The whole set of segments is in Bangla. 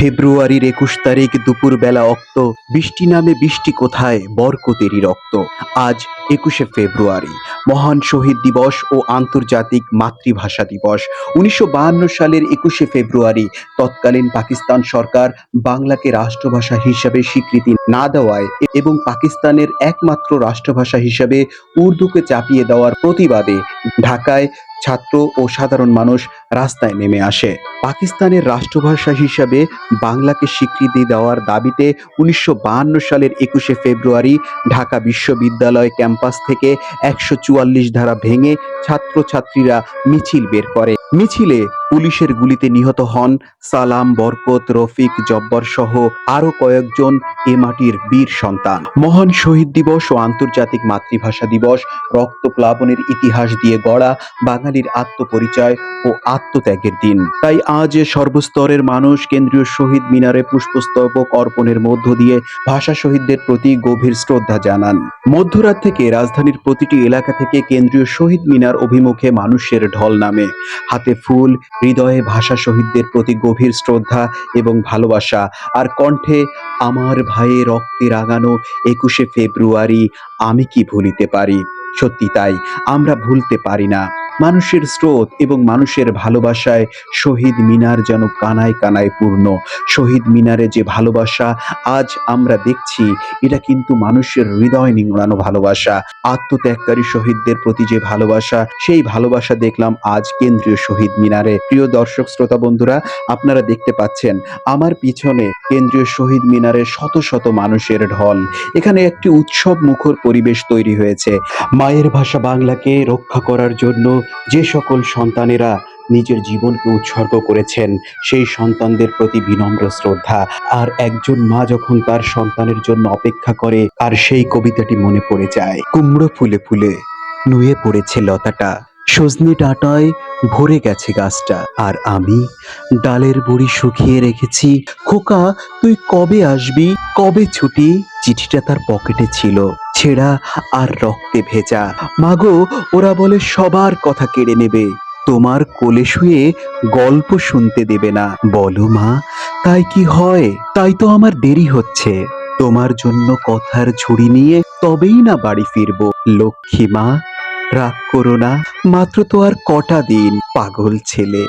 ফেব্রুয়ারির একুশ তারিখ দুপুরবেলা অক্ত। বৃষ্টি নামে বৃষ্টি কোথায়? বরকতেরই রক্ত। আজ একুশে ফেব্রুয়ারি, মহান শহীদ দিবস ও আন্তর্জাতিক মাতৃভাষা দিবস। উনিশশো সালের একুশে ফেব্রুয়ারি, তৎকালীন পাকিস্তান সরকার বাংলাকে রাষ্ট্রভাষা হিসাবে স্বীকৃতি না দেওয়ায় এবং পাকিস্তানের একমাত্র রাষ্ট্রভাষা হিসাবে উর্দুকে চাপিয়ে দেওয়ার প্রতিবাদে ঢাকায় ছাত্র ও সাধারণ মানুষ রাস্তায় নেমে আসে। পাকিস্তানের রাষ্ট্রভাষা হিসাবে বাংলাকে স্বীকৃতি দেওয়ার দাবিতে উনিশশো সালের একুশে ফেব্রুয়ারি ঢাকা বিশ্ববিদ্যালয় ক্যাম্পাস থেকে একশো চুয়াল্লিশ ধারা ভেঙে ছাত্রছাত্রীরা মিছিল বের করে। মিছিলে পুলিশের গুলিতে নিহত হন সালাম, বরকত, রফিক, জব্বর সহ আরও কয়েকজন এ মাটির বীর সন্তান। মহান শহীদ দিবস ও আন্তর্জাতিক মাতৃভাষা দিবস, রক্ত প্লাবনের ইতিহাস দিয়ে গড়া বাঙালির আত্মপরিচয় ও আত্মত্যাগের দিন। তাই আজ সর্বস্তরের মানুষ কেন্দ্রীয় শহীদ মিনারে পুষ্পস্তবক অর্পণের মধ্য দিয়ে ভাষা শহীদদের প্রতি গভীর শ্রদ্ধা জানান। মধ্যরাত থেকে রাজধানীর প্রতিটি এলাকা থেকে কেন্দ্রীয় শহীদ মিনার অভিমুখে মানুষের ঢল নামে। হাতে ফুল, হৃদয়ে ভাষা শহীদদের প্রতি গভীর শ্রদ্ধা এবং ভালোবাসা। আর কণ্ঠে, আমার ভাইয়ের রক্তে রাগানো একুশে ফেব্রুয়ারি, আমি কি ভুলিতে পারি? সত্যি তাই, আমরা ভুলতে পারি না। মানুষের স্রোত এবং মানুষের ভালোবাসায় শহীদ মিনার যেন কানায় কানায় পূর্ণ। শহীদ মিনারে যে ভালোবাসা আজ আমরা দেখছি, এটা কিন্তু মানুষের হৃদয় নিংড়ানো ভালোবাসা। আত্মত্যাগকারী শহীদদের প্রতি যে ভালোবাসা, সেই ভালোবাসা দেখলাম আজ কেন্দ্রীয় শহীদ মিনারে। প্রিয় দর্শক, শ্রোতা, বন্ধুরা, আপনারা দেখতে পাচ্ছেন, আমার পিছনে কেন্দ্রীয় শহীদ মিনারে শত শত মানুষের ঢল। এখানে একটি উৎসব মুখর পরিবেশ তৈরি হয়েছে। মায়ের ভাষা বাংলাকে রক্ষা করার জন্য যে সকল সন্তানেরা নিজের জীবনকে উৎসর্গ করেছেন, সেই সন্তানদের প্রতি বিনম্র শ্রদ্ধা। আর একজন মা যখন তার সন্তানের জন্য অপেক্ষা করে, আর সেই কবিতাটি মনে পড়ে যায়। কুমড়ো ফুলে ফুলে নুয়ে পড়েছে লতাটা। সজনে ডাঁটায় ভরে গেছে গাছটা। আর আমি ডালের বড়ি শুকিয়ে রেখেছি। খোকা, তুই কবে আসবি? কবে ছুটি? চিঠিটা তার পকেটে ছিল। ছেঁড়া আর রক্তে ভেজা। মাগো, ওরা বলে সবার কথা কেড়ে নেবে। তোমার কোলে শুয়ে গল্প শুনতে দেবে না। বলো মা, তাই কি হয়? তাই তো আমার দেরি হচ্ছে। তোমার জন্য কথার ঝুড়ি নিয়ে তবেই না বাড়ি ফিরবো। লক্ষ্মী মা রাগ করো না। মাত্র তো আর কটা দিন, পাগল ছেলে।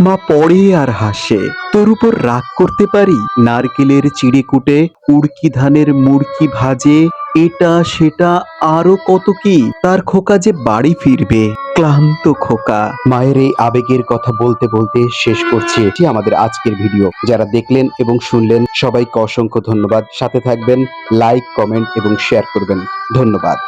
মা পড়ে আর হাসে। তোর উপর রাগ করতে পারি? নারকেলের চিড়ে কুটে, উড়কি ধানের মুড়কি ভাজে, এটা সেটা আরও কত কি? তার খোকা যে বাড়ি ফিরবে। ক্লান্ত খোকা। মায়ের এই আবেগের কথা বলতে বলতে শেষ করছি এটি আমাদের আজকের ভিডিও। যারা দেখলেন এবং শুনলেন, সবাইকে অসংখ্য ধন্যবাদ। সাথে থাকবেন, লাইক, কমেন্ট এবং শেয়ার করবেন। ধন্যবাদ।